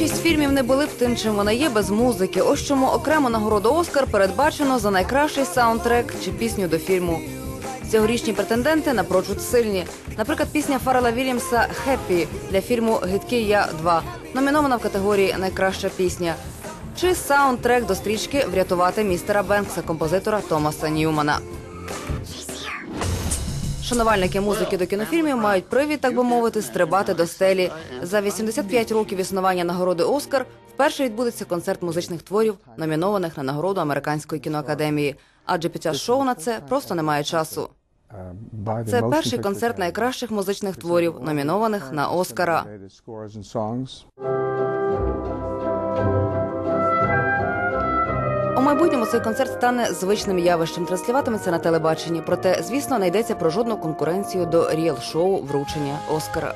Більшість фільмів не були б тим, чим вони є без музики. Ось чому окрему нагороду Оскар передбачено за найкращий саундтрек чи пісню до фільму. Цьогорічні претенденти напрочуд сильні. Наприклад, пісня Фаррела Вільямса «Хеппі» для фільму Гидкий я 2 номінована в категорії Найкраща пісня. Чи саундтрек до стрічки Врятувати містера Бенкса композитора Томаса Ньюмана. Шанувальники музики до кінофільмів мають привід, так би мовити, стрибати до стелі. За 85 років існування нагороди Оскар вперше відбудеться концерт музичних творів, номінованих на нагороду американської кіноакадемії. Адже під час шоу на це просто немає часу. Це перший концерт найкращих музичних творів, номінованих на Оскара. Майбутньому цей концерт стане звичним явищем, транслюватиметься на телебаченні. Проте, звісно, не йдеться про жодну конкуренцію до ріал-шоу вручення Оскара.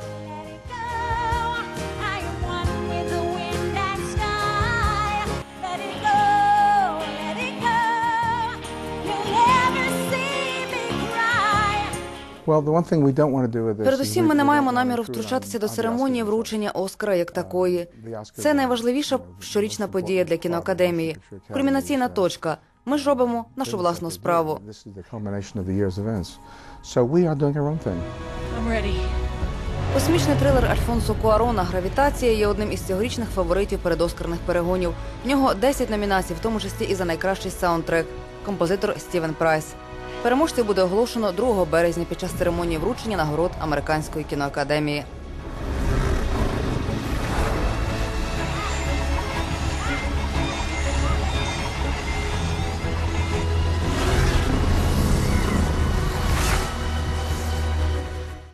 Передусім, ми не маємо наміру втручатися до церемонії вручення Оскара як такої. Це найважливіша щорічна подія для кіноакадемії, кульмінаційна точка. Ми ж робимо нашу власну справу. I'm ready. Космічний трилер Альфонсо Куарона Гравітація є одним із цьогорічних фаворитів передоскарних перегонів. В нього 10 номінацій, в тому числі і за найкращий саундтрек. Композитор Стівен Прайс. Переможців буде оголошено 2 березня під час церемонії вручення нагород Американської кіноакадемії.